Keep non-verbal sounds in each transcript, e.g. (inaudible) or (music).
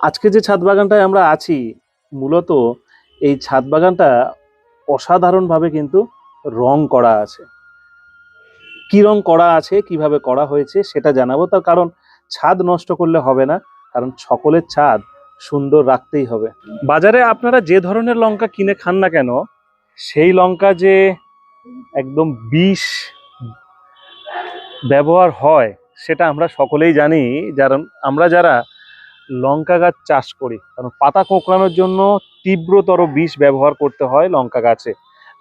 আজকে যে ছাদ বাগানটায় আমরা আছি, মূলত এই ছাদ বাগানটা অসাধারণভাবে কিন্তু রং করা আছে। কি রং করা আছে, কীভাবে করা হয়েছে সেটা জানাব। তার কারণ ছাদ নষ্ট করলে হবে না, কারণ সকলের ছাদ সুন্দর রাখতেই হবে। বাজারে আপনারা যে ধরনের লঙ্কা কিনে খান না কেন, সেই লঙ্কা যে একদম বিষ ব্যবহার হয়, সেটা আমরা সকলেই জানি। যারা আমরা যারা লঙ্কা গাছ চাষ করি। কারণ পাতা কোঁকড়ানোর জন্য তীব্রতর বিষ ব্যবহার করতে হয় লঙ্কা গাছে।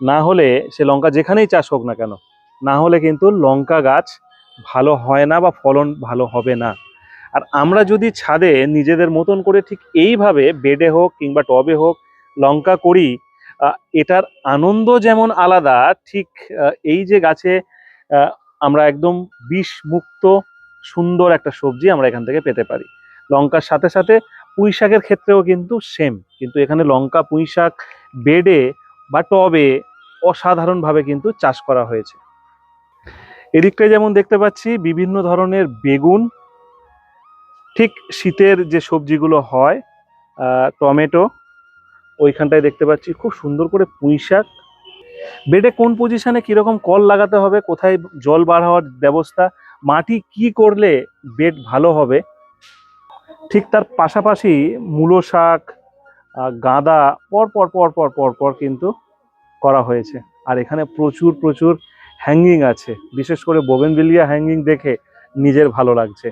না হলে সে লঙ্কা যেখানেই চাষ হোক না কেন, না হলে কিন্তু লঙ্কা গাছ ভালো হয় না বা ফলন ভালো হবে না। আর আমরা যদি ছাদে নিজেদের মতন করে ঠিক এইভাবে বেডে হোক কিংবা টবে হোক লঙ্কা করি এটার আনন্দ যেমন আলাদা, ঠিক এই যে গাছে আমরা একদম বিষ মুক্ত সুন্দর একটা সবজি আমরা এখান থেকে পেতে পারি। লঙ্কার সাথে সাথে পুঁই শাকের ক্ষেত্রেও কিন্তু সেম কিন্তু এখানে লঙ্কা, পুঁই শাক, বেডে বা টবে অসাধারণভাবে কিন্তু চাষ করা হয়েছে। এদিকটায় যেমন দেখতে পাচ্ছি, বিভিন্ন ধরনের বেগুন, ঠিক শীতের যে সবজিগুলো হয় টমেটো, ওইখানটায় দেখতে পাচ্ছি খুব সুন্দর করে পুঁই শাক। বেডে কোন পজিশনে কীরকম কল লাগাতে হবে, কোথায় জল বার হওয়ার ব্যবস্থা, মাটি কি করলে বেড ভালো হবে ঠিক তার পাশাপাশি মূলো শাক গাঁদা পর পর পর পর পর পর কিন্তু করা হয়েছে। আর এখানে প্রচুর প্রচুর হ্যাঙ্গিং আছে। বিশেষ করে বোগেনভিলিয়া হ্যাঙ্গিং দেখে নিজের ভালো লাগছে।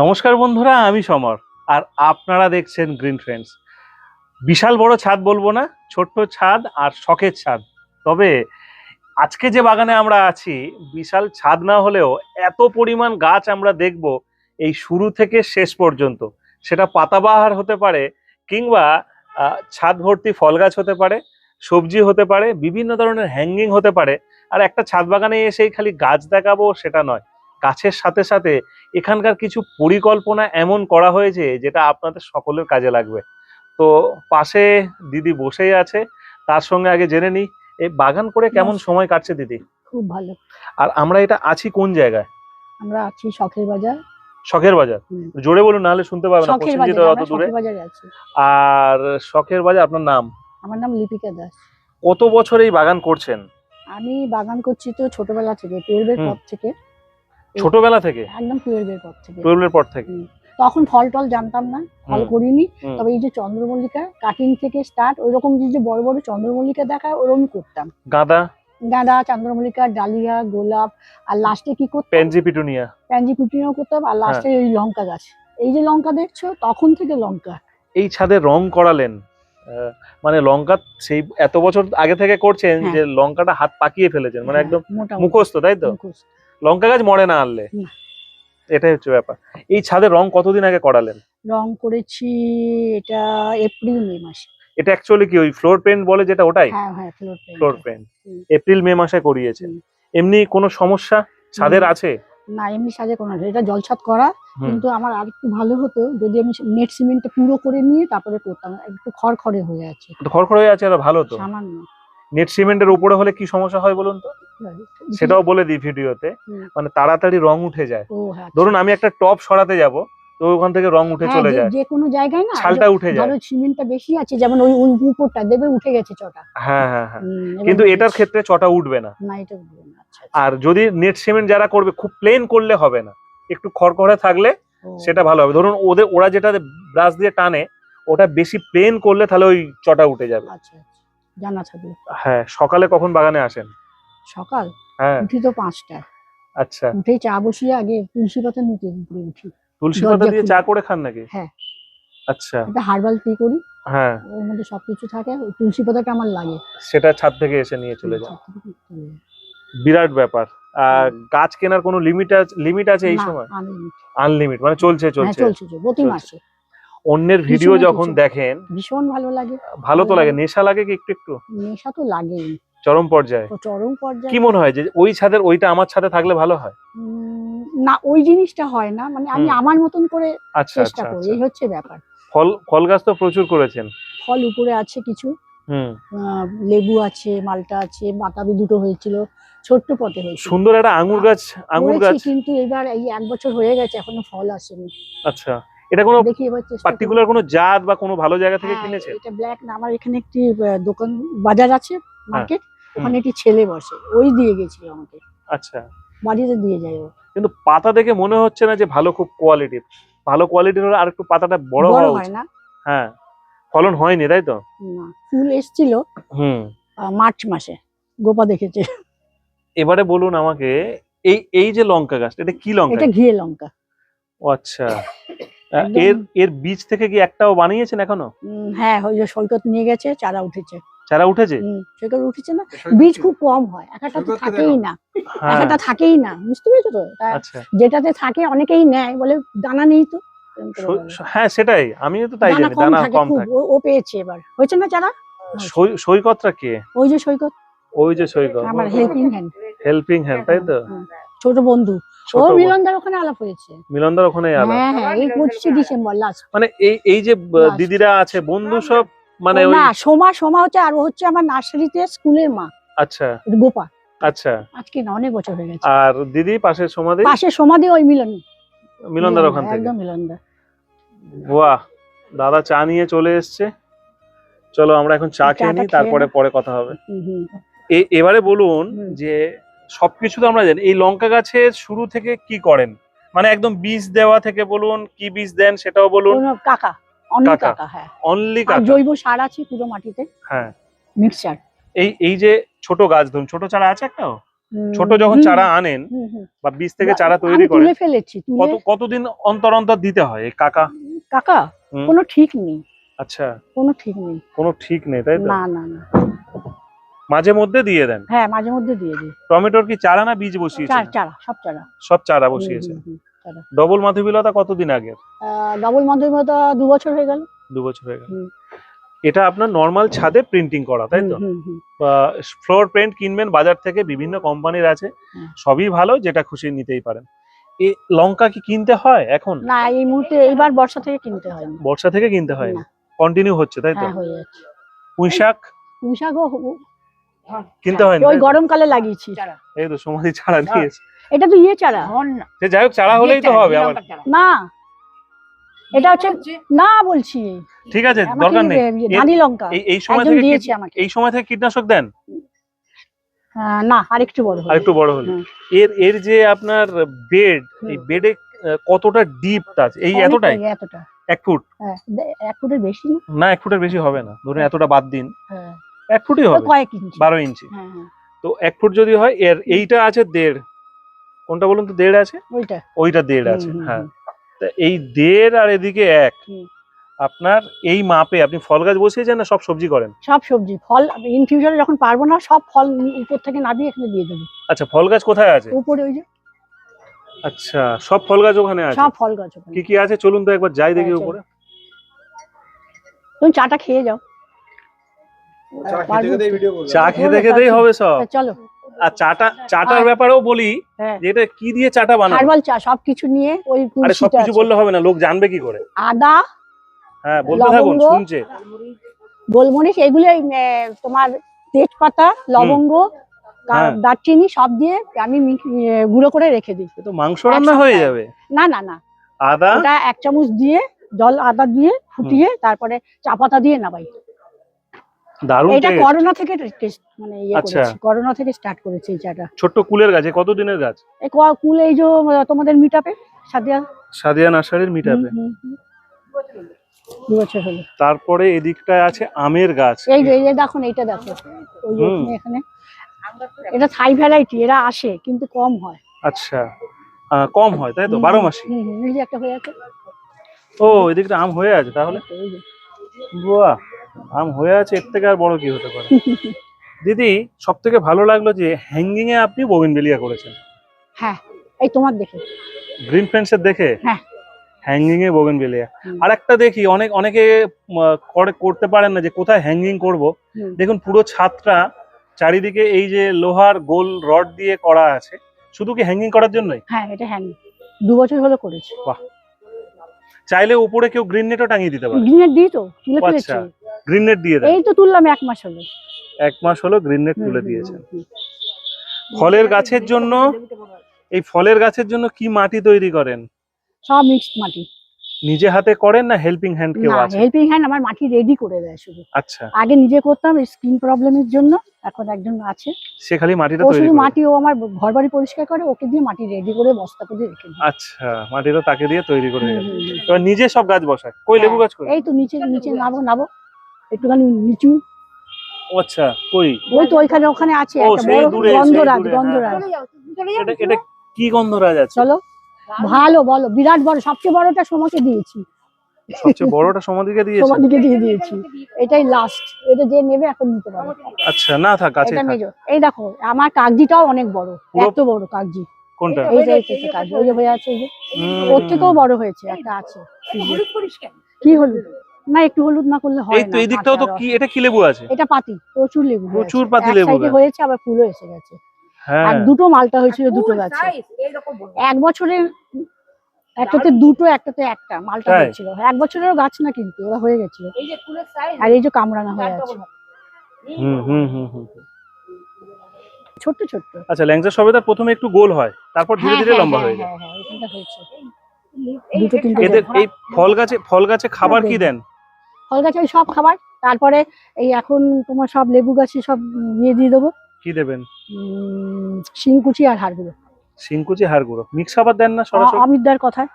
নমস্কার বন্ধুরা, আমি সমর। আর আপনারা দেখছেন গ্রিন ফ্রেন্ডস বিশাল বড় ছাদ বলব না, ছোট্ট ছাদ আর শখের ছাদ। তবে আজকে যে বাগানে আমরা আছি, বিশাল ছাদ না হলেও এত পরিমাণ গাছ আমরা দেখব এই শুরু থেকে শেষ পর্যন্ত। সেটা পাতাবাহার হতে পারে কিংবা ছাদ ভর্তি ফল গাছ হতে পারে, সবজি হতে পারে, বিভিন্ন ধরনের হ্যাঙ্গিং হতে পারে। আর একটা ছাদ বাগানে এসেই খালি গাছ দেখাবো সেটা নয়। গাছের সাথে সাথে এখানকার কিছু পরিকল্পনা এমন করা হয়েছে যেটা আপনাদের সকলের কাজে লাগবে। তো পাশে দিদি বসেই আছে, তার সঙ্গে আগে জেনে নিই। এই বাগান করে কেমন সময় কাটছে দিদি? খুব ভালো। আর আমরা এটা আছি কোন জায়গায়? আমরা আছি শখের বাজার। শখের বাজার? জোরে বলুন নাহলে শুনতে পাবে না বাজার অত দূরে। আর শখের বাজার আপনার নাম? আমার নাম লিপিকা দাস। কত বছর এই বাগান করছেন? আমি বাগান করছি তো ছোটবেলা থেকে টুয়েলভের। পর থেকে। ছোটবেলা থেকে? একদম টুয়েলভের পর থেকে। টুয়েলভের পর থেকে। তখন ফল টল জানতাম না ফল করিনি। তবে এই যে চন্দ্রমল্লিকা কাটিং থেকে স্টার্ট ওইরকম যে যে বড় বড় চন্দ্রমল্লিকা দেখায় ওরকম করতাম। গাঁদা? গাঁদা চন্দ্রমল্লিকা ডালিয়া গোলাপ আর লাস্টে কি করতাম? পেনজি পিটুনিয়া প্যাঞ্জি পুটিও করতাম আর লাস্টে হ্যাঁ। ওই লঙ্কা গাছ। এই যে লঙ্কা দেখছ তখন থেকে লঙ্কা। এই ছাদে রং করালেন। আহ, মানে লঙ্কা সেই এত বছর আগে থেকে করছেন হ্যাঁ। যে লঙ্কাটা হাত পাকিয়ে ফেলেছেন। মানে একদম মোটামুটি। মুখস্থ তাই তো। লঙ্কা গাছ মরে না আনলে। এটাই হচ্ছে ব্যাপার। এই ছাদে রং কতদিন আগে করালেন? রং করেছি এটা এপ্রিল মে মাসে। এটা অ্যাকচুয়ালি কি ওই ফ্লোর পেন্ট বলে যেটা ওটাই? হ্যাঁ হ্যাঁ floor floor paint April May মাসে করিয়েছেন। এমনি কোনো সমস্যা? ছাদের আছে? না এমনি সাজে কোনো। এটা জলছাদ করা কিন্তু আমার আর একটু ভালো হতো যদি আমি নেট সিমেন্টটা পুরো করে নিয়ে তারপরে করতাম। একটু খড়খড়ে হয়ে আছে। খড়খড় হয়ে আছে আর ভালো তো। সামান্য। নেট সিমেন্টের উপরে হলে কি সমস্যা হয় বলুন তো? সেটাও বলে দিই ভিডিওতে। মানে তাড়াতাড়ি রং উঠে যায়। হ্যাঁ ধরুন আমি একটা টপ সরাতে যাব তো ওখান থেকে রং উঠে হ্যাঁ, চলে যায়। যে কোনো জায়গায় না ছালটা উঠে যায়। ধরো সিমেন্টটা বেশি আছে যেমন ওই উপরটা দেখবে উঠে গেছে চটা হ্যাঁ হ্যাঁ হ্যাঁ। কিন্তু এটার ক্ষেত্রে চটা উঠবে না। না এটা উঠবে না, আচ্ছা, আচ্ছা। আর যদি নেট সিমেন্ট যারা করবে খুব প্লেন করলে হবে না। একটু খড়খড়ে থাকলে সেটা ভালো হবে। ধরুন ওদের ওরা যেটা ব্রাশ দিয়ে টানে ওটা বেশি প্লেন করলে তাহলে ওই চটা উঠে যাবে। আচ্ছা আচ্ছা। জানা থাকবে হ্যাঁ সকালে কখন বাগানে আসেন? সকাল? হ্যাঁ। উঠি তো পাঁচটা আচ্ছা। উঠে চা বসিয়ে আগে তুলসী পাতা নিতে উপরে উঠি। তুলসী পাতা দিয়ে চা করে খান নাকি? হ্যাঁ। আচ্ছা। একটা হার্বাল টি করি। হ্যাঁ। ওর মধ্যে সবকিছু থাকে। তুলসী পাতাটা আমার লাগে। সেটা ছাদ থেকে এসে নিয়ে চলে যায়। বিরাট ব্যাপার। গাছ কেনার কোনো লিমিট আছে লিমিট আছে এই সময়? আনলিমিট মানে চলছে হ্যাঁ চলছে। চলছে চলছে, প্রতি মাসে। অন্যের ভিডিও যখন দেখেন ভীষণ ভালো লাগে। ভালো তো লাগে লাগে। নেশা লাগে কি একটু একটু? নেশা তো লাগেই। চরম পর্যায়ে। চরম পর্যায়ে। কি মনে হয় যে ওই ছাদের ওইটা আমার ছাদে থাকলে ভালো হয়? না ওই জিনিসটা হয় না। মানে আমি আমার মতন করে আচ্ছা চেষ্টা আচ্ছা করি। আচ্ছা। এই হচ্ছে ব্যাপার। ফল ফল গাছ তো প্রচুর করেছেন। ফল উপরে আছে কিছু। লেবু আছে মালটা আছে বাতাবি দুটো হয়েছিল ছোট্ট পথে হয়েছে সুন্দর একটা আঙুর গাছ আঙুর গাছ। কিন্তু এবার এই এক বছর হয়ে গেছে এখনও ফল আসেনি। আচ্ছা। এটা কোনো পার্টিকুলার কোনো জাত বা কোনো ভালো জায়গা থেকে হ্যাঁ, কিনেছে? এটা ব্ল্যাক না আমার এখানে একটি দোকান বাজার আছে মার্কেট ওখানে একটি ছেলে বসে ওই দিয়ে গেছিল আমাকে। আচ্ছা। বাড়িতে দিয়ে যায় ও। কিন্তু পাতা দেখে মনে হচ্ছে না যে ভালো খুব কোয়ালিটির ভালো কোয়ালিটির হলে আর একটু পাতাটা বড় হয় না। হ্যাঁ। ফলন হয়নি তাই তো? না ফুল এসেছিল হুম। মার্চ মাসে গোপা দেখেছে। এবারে বলুন আমাকে এই এই যে লঙ্কা গাছ এটা কি লঙ্কা? এটা ঘিয়ে লঙ্কা। ও আচ্ছা। এর এর বীজ থেকে কি একটাও বানিয়েছেন এখনও? হ্যাঁ ওই যে সৈকত নিয়ে গেছে চারা উঠেছে। চারা উঠেছে? সৈকত উঠেছে না? বীজ খুব কম হয় একটা তো থাকেই না? হ্যাঁ। একটা থাকেই না বুঝতে পেরেছ তো? আচ্ছা। যেটাতে থাকে অনেকেই নেয় বলে দানা নেই তো। হ্যাঁ সেটাই আমিও তো তাই জানি কম দানা কম থাকে। ও- পেয়েছে এবার। হয়েছে না চারা? সৈকতটা কে? ওই যে সৈকত। ওই যে সৈকত। আমার হেল্পিং হ্যান্ড হেল্পিং হ্যান্ড তাই তো? ছোট বন্ধু। ও মিলনদার ওখানে আলাপ হয়েছে। মিলনদার ওখানে আলাদা হ্যাঁ হ্যাঁ এই পঁচিশে ডিসেম্বর লাস্ট মানে এই এই যে দিদিরা আছে বন্ধু সব মানে না সোমা সোমা হচ্ছে আর হচ্ছে আমার নার্সারিতে স্কুলের মা। আচ্ছা। গোপা। আচ্ছা। আজকে না অনেক বছর হয়ে গেছে। আর দিদি পাশের সমাধি পাশে সমাধি ওই মিলন মিলনদার ওখান থেকে। একদম মিলনদা বাহ দাদা চা নিয়ে চলে এসছে। চলো আমরা এখন চা খেয়ে নিই তারপরে পরে কথা হবে। এবারে বলুন যে সবকিছু তো আমরা জানি। এই লঙ্কা গাছের শুরু থেকে কি করেন? মানে একদম বীজ দেওয়া থেকে বলুন কি বীজ দেন সেটাও বলুন। কাকা অন্য কাকা। কাকা হ্যাঁ। অনলি আর জৈব সার আছে পুরো মাটিতে। হ্যাঁ। মিক্সচার। এই এই যে ছোট গাছ ধরুন ছোট চারা আছে একটাও? ছোট যখন চারা আনেন বা বীজ থেকে চারা তৈরি করেন তুলে ফেলেছি কত কতদিন অন্তর অন্তর দিতে হয় এই কাকা? কাকা। কোনো ঠিক নেই। আচ্ছা। কোনো ঠিক নেই। কোনো ঠিক নেই তাই তো? না না না। মাঝে মধ্যে দিয়ে দেন? হ্যাঁ মাঝে মধ্যে দিয়ে দিই। টমেটোর কি চারা না বীজ বসিয়েছেন? চারা চারা সব চারা। সব চারা বসিয়েছেন। ডবল মাধবীলতা কতদিন আগে? ডবল মাধ্যমিকতা দু বছর হয়ে গেল। দু বছর হয়ে গেল। এটা আপনার নর্মাল ছাদে প্রিন্টিং করা তাই তো। ফ্লোর প্রিন্ট কিনবেন বাজার থেকে বিভিন্ন কোম্পানির আছে। সবই ভালো যেটা খুশি নিতেই পারেন। এই লঙ্কা কি কিনতে হয় এখন? না এই মুহূর্তে এইবার বর্ষা থেকে কিনতে হয়নি। বর্ষা থেকে কিনতে হয়। কন্টিনিউ হচ্ছে তাই তো? হ্যাঁ হয়ে কিনতে হয় ওই গরমকালে লাগিয়েছি। এই তো সমাধি চারা নিয়েছে এটা তো ইয়ে চারা। সে যাই হোক চারা হলেই তো হবে আবার। না। এটা হচ্ছে না বলছি। ঠিক আছে দরকার নেই। ইয়ে, ধানি লঙ্কা। এই সময় থেকে দিয়েছে আমাকে। এই সময় থেকে কীটনাশক দেন? না আরেকটু বড় হবে। আর বড় হলে। হুম। এর এর যে আপনার বেড এই বেডে কতটা ডিপ আছে এই এতটাই? এতটা। এক ফুট? হ্যাঁ এক ফুটের বেশি না? না এক ফুটের বেশি হবে না। ধরুন এতটা বাদ দিন। হ্যাঁ। এক ফুটই হবে। কয়েক ইঞ্চি। বারো ইঞ্চি। হ্যাঁ হ্যাঁ। তো এক ফুট যদি হয় এর এইটা আছে দেড়। কোনটা বলুন তো দেড় আছে? ওইটা। ওইটা দেড় আছে হ্যাঁ। তা এই দেড় আর এদিকে এক আপনার এই মাপে আপনি ফল গাছ বসিয়েছেন না সব সবজি করেন? সব সবজি ফল ইন ফিউচারে যখন পারব না সব ফল উপর থেকে নামিয়ে এখানে দিয়ে দেবো। আচ্ছা ফল গাছ কোথায় আছে? উপরে ওই যে। আচ্ছা সব ফল গাছ ওখানে আছে? সব ফল গাছ ওখানে। কি কি আছে? চলুন তো একবার যাই দেখি উপরে। তুমি চাটা খেয়ে যাও। চা খেতে খেতেই খেতেই হবে সব। চলো। আর চাটা চাটার ব্যাপারেও বলি হ্যাঁ। যে এটা কি দিয়ে চাটা বানাবো? হার্বাল চা সবকিছু নিয়ে ওই আরে সবকিছু বললে হবে না লোক জানবে কি করে? আদা হ্যাঁ বলতে থাকুন শুনছে। গোলমরিচ এগুলো তোমার তেজপাতা লবঙ্গ হ্যাঁ। দারচিনি সব দিয়ে আমি গুঁড়ো করে রেখে দিই। তো মাংস রান্না হয়ে যাবে। না না না। আদা? ওটা এক চামচ দিয়ে জল আদা দিয়ে ফুটিয়ে তারপরে চা পাতা দিয়ে নামাই দারুণ এটা করোনা থেকে টেস্ট মানে ইয়ে আচ্ছা। করেছি করোনা থেকে স্টার্ট করেছি এই চাটা। ছোট্ট কুলের গাছ কত দিনের গাছ? এই কুল এই যে তোমাদের মিটাপে সাদিয়া? সাদিয়া নার্সারির হলো। তারপরে এদিকটায় আছে আমের গাছ। এই যে দেখুন এইটা দেখো। ওই যে এখানে- এটা থাই ভ্যারাইটি এরা আসে কিন্তু কম হয়। আচ্ছা। কম হয় তাই তো? বারো মাসে একটা হয়ে আছে। ও এদিকটা আম হয়ে আছে তাহলে? বাহ! আম হয়ে আছে এর থেকে আর বড় কি হতে পারে? দিদি সব থেকে ভালো লাগল যে হ্যাঙ্গিং এ আপনি বোগেনভেলিয়া করেছেন। হ্যাঁ এই তোমার দেখে। গ্রিন ফ্রেন্ডসের দেখে? হ্যাঁ। হ্যাঙ্গিং এ বোগেনভেলিয়া হুম। আর একটা দেখি অনেক অনেকে করে করতে পারেন না যে কোথায় হ্যাঙ্গিং করব। দেখুন পুরো ছাদটা চারিদিকে এই যে লোহার গোল রড দিয়ে করা আছে শুধু কি হ্যাঙ্গিং করার জন্যই? হ্যাঁ এটা হ্যাং দু বছর হলো করেছি। চাইলে উপরে কেউ গ্রিন নেটও টাঙিয়ে দিতে পারে। গ্রিনের দিই তো আচ্ছা। গ্রিন নেট দিয়ে দেন। এই তো তুললাম এক মাস হলো। এক মাস হলো গ্রিন নেট তুলে দিয়েছেন। ফলের গাছের জন্য এই ফলের গাছের জন্য কি মাটি তৈরি করেন? সব মিক্সড মাটি। নিজে হাতে করেন না হেল্পিং হ্যান্ড কেউ আছে? হেল্পিং হ্যান্ড আমার মাটি রেডি করে দেয় শুধু। আচ্ছা। আগে নিজে করতাম স্কিন প্রবলেমের জন্য এখন একজন আছে। সে খালি মাটিটা তৈরি শুধু মাটি ও আমার ঘর বাড়ি পরিষ্কার করে ওকে দিয়ে মাটি রেডি করে বস্তা করে রেখে দিই। আচ্ছা মাটিটা তাকে দিয়ে তৈরি করে হুম। এবার নিজে সব গাছ বসায়। কই লেবু হ্যাঁ, গাছ করে এই তো নিচে নিচে নাবো নাবো। একটুখানি নিচু। আচ্ছা কই? ওই তো ওইখানে ওখানে আছে গন্ধরাজ গন্ধরাজ। এটা এটা কি গন্ধরাজ আছে? চলো। ভালো বলো। বিরাট বড় সবচেয়ে বড়টা সোমাকে দিয়েছি। সবচেয়ে বড়টা সমাধিকে দিয়েছে? সোমাদিকে দিয়ে দিয়েছি। এটাই লাস্ট এটা যে নেবে এখন নিতে পারো আচ্ছা না থাক মেজো এই দেখো আমার কাগজিটাও অনেক বড়। এত বড় কাগজি কোনটা? এই যে এই কাগজি ওই যে হয়ে আছে এই যে ওর থেকেও বড় হয়েছে একটা আছে। কি হলুদ? না একটু হলুদ না করলে হয় এই তো এই দিকটাও তো কি এটা কি লেবু আছে? এটা পাতি প্রচুর লেবু প্রচুর পাতি লেবু হয়েছে। আবার ফুলও এসে গেছে। হ্যাঁ। আর দুটো মালটা হয়েছিল দুটো গাছে। এক বছরের একটাতে দুটো একটাতে একটা মালটা হয়েছিল। এক বছরেরও গাছ না কিন্তু ওরা হয়ে গেছিল। আর এই যে কামরাঙা হয়ে আছে। হুম হুম হুম হুম ছোট্ট ছোট্ট। আচ্ছা ল্যাংচা সবেদা প্রথমে একটু গোল হয় তারপর ধীরে হ্যাঁ, ধীরে হ্যাঁ, লম্বা হ্যাঁ, হয়ে যায়। হ্যাঁ, হ্যাঁ। এদের এই ফল গাছে ফল গাছে খাবার কি দেন? ফল গাছে ওই সব খাবার। তারপরে এই এখন তোমার সব লেবু গাছে সব ইয়ে দিয়ে দেবো। কি দেবেন? শিংকুচি আর হাড়গুলো শিংকুচি হাড় গুঁড়ো মিক্স খাবার দেন না সরাসরি? অমিতদার কথায়।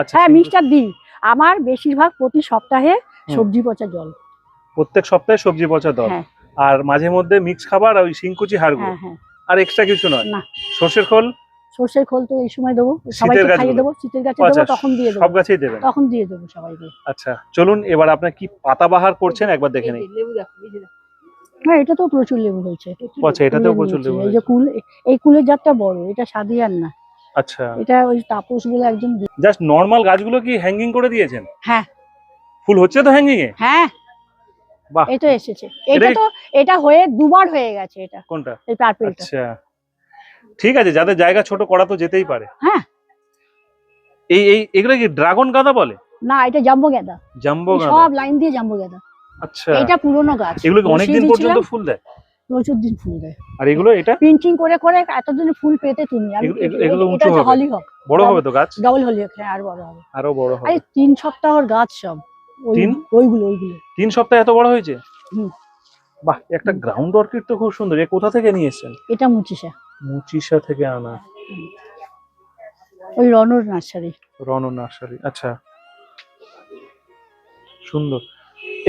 আচ্ছা হ্যাঁ মিক্সচার দিই আমার বেশিরভাগ প্রতি সপ্তাহে সবজি পচা জল। প্রত্যেক সপ্তাহে সবজি পচা দল হ্যাঁ। আর মাঝে মধ্যে মিক্স খাবার আর ওই শিংকুচি হাড় গুঁড়ো হ্যাঁ হ্যাঁ। আর এক্সট্রা কিছু নয়? না। সর্ষের খোল? সর্ষের খোল তো এই সময় দেবো। সবাইকে খাইয়ে দেবো। শীতের গাছে আচ্ছা, দেবো তখন দিয়ে সব দেবো গাছেই দেবেন? তখন দিয়ে দেবো সবাইকে। আচ্ছা চলুন এবার আপনার কি পাতাবাহার করছেন? একবার দেখে নিই। হ্যাঁ এটা তো প্রচুর লেবু হয়েছে। আচ্ছা এটাতেও প্রচুর লেবু এই যে কুল এই কুলের জাতটা বড় এটা সাদিয়ার না। আচ্ছা। এটা ওই তাপস বলে একজন জাস্ট নর্মাল গাছগুলো কি হ্যাঙ্গিং করে দিয়েছেন? হ্যাঁ। ফুল হচ্ছে তো হ্যাঙ্গিং এ? হ্যাঁ। বাহ। এই তো এসেছে। এটা তো এটা হয়ে দুবার হয়ে গেছে এটা। কোনটা? এই পার্পেলটা আচ্ছা। ঠিক আছে যাদের জায়গা ছোট করা তো যেতেই পারে। হ্যাঁ। এই এই এগুলো কি ড্রাগন গাঁদা বলে? না এটা জাম্বো গাঁদা। জাম্বো গাঁদা। সব লাইন দিয়ে জাম্বো গাঁদা। আচ্ছা। এটা পুরনো গাছ। এগুলো কি বসিয়ে অনেকদিন পর্যন্ত ফুল দেয়? প্রচুর দিন ফুল দেয়। আর এগুলো এটা? প্রিন্টিং করে করে এতদিন ফুল পেতে তুমি। এগুলো- এগুলো- এগুলো উঁচু হবে। হলি হক বড় হবে তো গাছ? ডবল হলি হক হ্যাঁ আর বড় হবে। আরও বড় হবে। আরে তিন সপ্তাহর গাছ সব। তিন? ওইগুলো ওইগুলো। তিন সপ্তাহ এত বড় হয়েছে। বাহ একটা গ্রাউন্ড অর্কিড তো খুব সুন্দর। এ কোথা থেকে নিয়ে এসেছেন? এটা মুচিসা। মুচিসা থেকে আনা। ওই রনর নার্সারি। রন নার্সারি আচ্ছা। সুন্দর।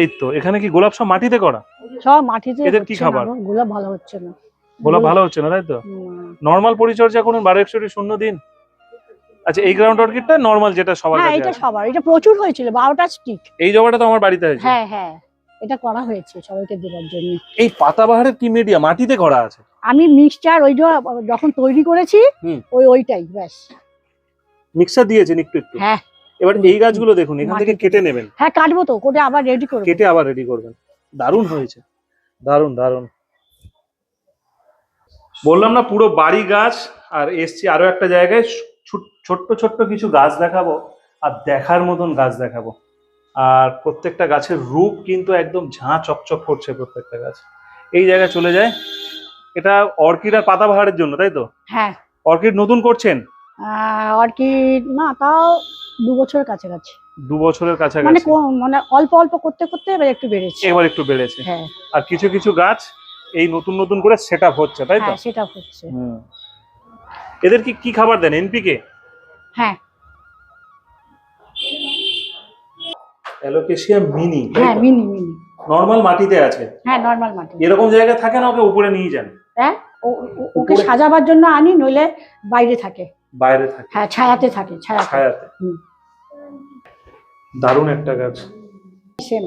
এই তো এখানে কি গোলাপ সব মাটিতে করা? সব মাটিতে এদের কি খাবার? গোলাপ ভালো হচ্ছে না। গোলাপ ভালো হচ্ছে না তাই তো। নর্মাল পরিচর্যা করুন বারো একষট্টি শূন্য দিন। আচ্ছা এই গ্রাউন্ড অর্কিডটা নর্মাল যেটা সবার হ্যাঁ এটা সবার। এটা প্রচুর হয়েছিল বারোটা স্টিক এই জবাটা তো আমার বাড়িতে হয়েছে হ্যাঁ হ্যাঁ। এটা করা হয়েছে সবাইকে দেওয়ার জন্য। এই পাতাবাহারের কি মিডিয়া মাটিতে করা আছে। আমি মিক্সচার ওই যখন তৈরি করেছি ওই ওইটাই ব্যাস। মিক্সার দিয়েছেন একটু একটু? হ্যাঁ। এবার এই গাছগুলো দেখুন এখান থেকে কেটে নেবেন। হ্যাঁ কাটবো তো কোটে আবার রেডি করব। কেটে আবার রেডি করবেন। দারুণ হয়েছে। দারুণ দারুণ। বললাম না পুরো বাড়ি গাছ আর এসছি আরও একটা জায়গায় ছোট্ট ছোট্ট কিছু গাছ দেখাবো আর দেখার মতন গাছ দেখাবো। আর প্রত্যেকটা গাছের রূপ কিন্তু একদম ঝাঁ চকচক করছে প্রত্যেকটা গাছ। এই জায়গায় চলে যায় এটা অর্কিড আর পাতা পাতাবাহারের জন্য তাই তো? হ্যাঁ। অর্কিড নতুন করছেন? অর্কিড না তাও দু বছরের কাছাকাছি। দু বছরের মানে কাছাকাছি কো- মানে অল্প অল্প করতে করতে এবার একটু বেড়েছে। এবার একটু বেড়েছে। হ্যাঁ। আর কিছু কিছু গাছ এই নতুন নতুন করে সেট আপ হচ্ছে তাই তো? হ্যাঁ সেটা হচ্ছে। হুম। এদের কি কি খাবার দেন এনপিকে? হ্যাঁ। অ্যালোকেশিয়া মিনি হ্যাঁ মিনি মিনি। নর্মাল মাটিতে আছে। হ্যাঁ নর্মাল মাটি। এরকম জায়গায় থাকে না ওকে উপরে নিয়ে যান? হ্যাঁ? ওকে সাজাবার জন্য আনি নইলে বাইরে থাকে। বাইরে থাকে। হ্যাঁ ছায়াতে থাকে ছায়াতে। ছায়াতে। দারুণ একটা গাছ। সেম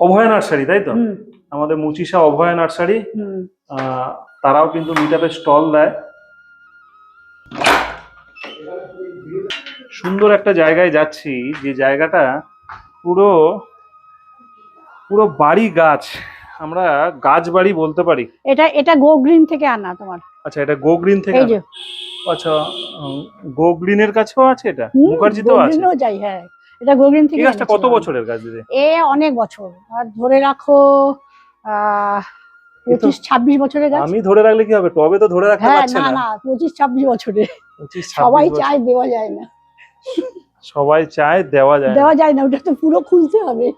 অভয় নার্সারি তাই তো? আমাদের মুচিসা অভয় নার্সারি। তারাও কিন্তু মিটাপে স্টল দেয়। সুন্দর একটা জায়গায় যাচ্ছি যে জায়গাটা পুরো পুরো বাড়ি গাছ। আমরা গাছ বাড়ি বলতে পারি? এটা এটা গো গ্রিন থেকে আনা তোমার। আচ্ছা এটা গো গ্রিন থেকে এই যে। আচ্ছা গো গ্রিনের কাছেও আছে এটা? মুখার্জিতেও আছে? Green ও যাই হ্যাঁ। এটা গো গ্রিন থেকে গাছটা কত বছরের গাছ দিদি? এ অনেক বছর। আর ধরে রাখো পঁচিশ ছাব্বিশ বছরের গাছ? আমি ধরে রাখলে কি হবে? টবে তো ধরে রাখতে হ্যাঁ পারছে না না। না পঁচিশ ছাব্বিশ বছরে। সবাই চায় দেওয়া যায় না। সবাই চায় দেওয়া যায় না। দেওয়া যায় না ওটা তো পুরো খুলতে হবে।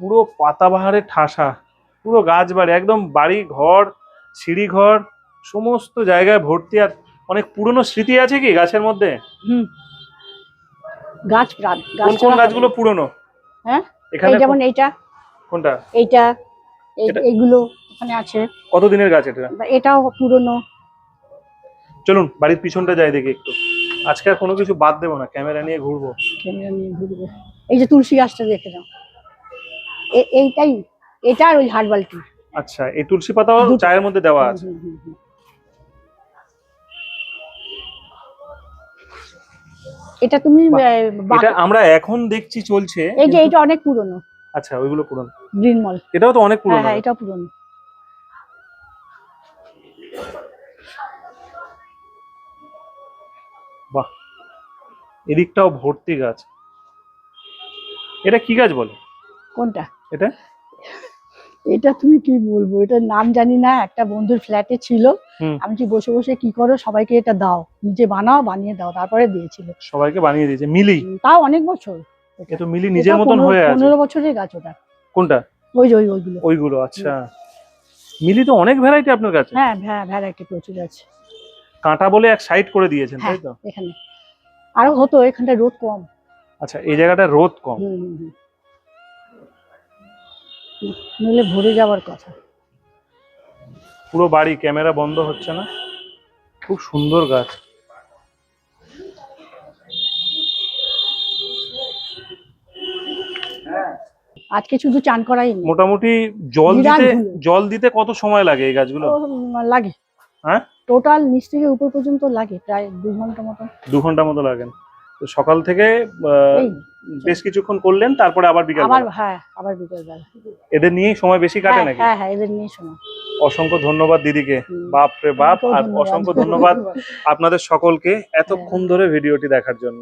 পুরো পাতাবাহারে ঠাসা। পুরো গাছ বাড়ি একদম বাড়ি ঘর সিঁড়ি ঘর সমস্ত জায়গায় ভর্তি। আর অনেক পুরনো স্মৃতি আছে কি গাছের মধ্যে? হুম। গাছ কোন কোন গাছগুলো। পুরনো? হ্যাঁ? এখানে যেমন এইটা। কোনটা? এইটা এই- এইগুলো ওখানে আছে। কতদিনের গাছ এটা? এটাও পুরনো। চলুন বাড়ির পিছনটা যাই দেখি একটু। আজকে আর কোনো কিছু বাদ দেবো না ক্যামেরা নিয়ে ঘুরবো। ক্যামেরা নিয়ে ঘুরবে। এই যে তুলসী গাছটা দেখে নাও। এইটাই এটা আর ওই হার্বালটি আচ্ছা এই তুলসী পাতাও। চায়ের মধ্যে দেওয়া আছে? এটা তুমি এটা আমরা এখন দেখছি চলছে এই যে এটা অনেক পুরনো। আচ্ছা ওইগুলো পুরনো। Green mall. এটাও তো অনেক হ্যাঁ পুরনো। হ্যাঁ এটা পুরনো। বাহ। এদিকটাও ভর্তি গাছ। এটা কি গাছ বলে? কোনটা? এটা? এটা তুমি কি বলব? এটার নাম জানি না একটা বন্ধুর ফ্ল্যাটে ছিল। আমি কি বসে বসে কি করো সবাইকে এটা দাও। নিজে বানাও বানিয়ে দাও তারপরে দিয়েছিল। সবাইকে বানিয়ে দিয়েছে। মিলি? তাও অনেক বছর। এ তো মিলি নিজের মতন হয়ে আছে। পনেরো বছরের গাছ ওটা। কোনটা? ওই ওই ওইগুলো। ওইগুলো আচ্ছা। মিলি তো অনেক ভ্যারাইটি আপনার কাছে। হ্যাঁ হ্যাঁ ভ্যারাইটি প্রচুর আছে। কাঁটা বলে এক সাইড করে দিয়েছেন হ্যাঁ তাই তো? এখানে। আরও হতো এখানটা রোদ কম। আচ্ছা এই জায়গাটা রোদ কম। হুম, হুম। নইলে ভরে যাওয়ার কথা। পুরো বাড়ি ক্যামেরা বন্ধ হচ্ছে না। খুব সুন্দর গাছ। আজকে শুধু চান করাই মোটামুটি জল দিতে জল দিতে কত সময় লাগে এই গাছগুলো? লাগে। হ্যাঁ? টোটাল নিচ থেকে উপর পর্যন্ত লাগে প্রায় দু ঘণ্টা মতো দু ঘণ্টা মতো লাগেন তো সকাল থেকে বেশ কিছুক্ষণ করলেন তারপরে আবার বিকাল আবার হ্যাঁ আবার বিকেল বেলা। এদের নিয়েই সময় বেশি কাটে হ্যাঁ নাকি? হ্যাঁ হ্যাঁ এদের নিয়ে সময়। অসংখ্য ধন্যবাদ দিদিকে। বাপ রে বাপ আর অসংখ্য ধন্যবাদ (laughs) আপনাদের সকলকে এতক্ষণ ধরে ভিডিওটি দেখার জন্য।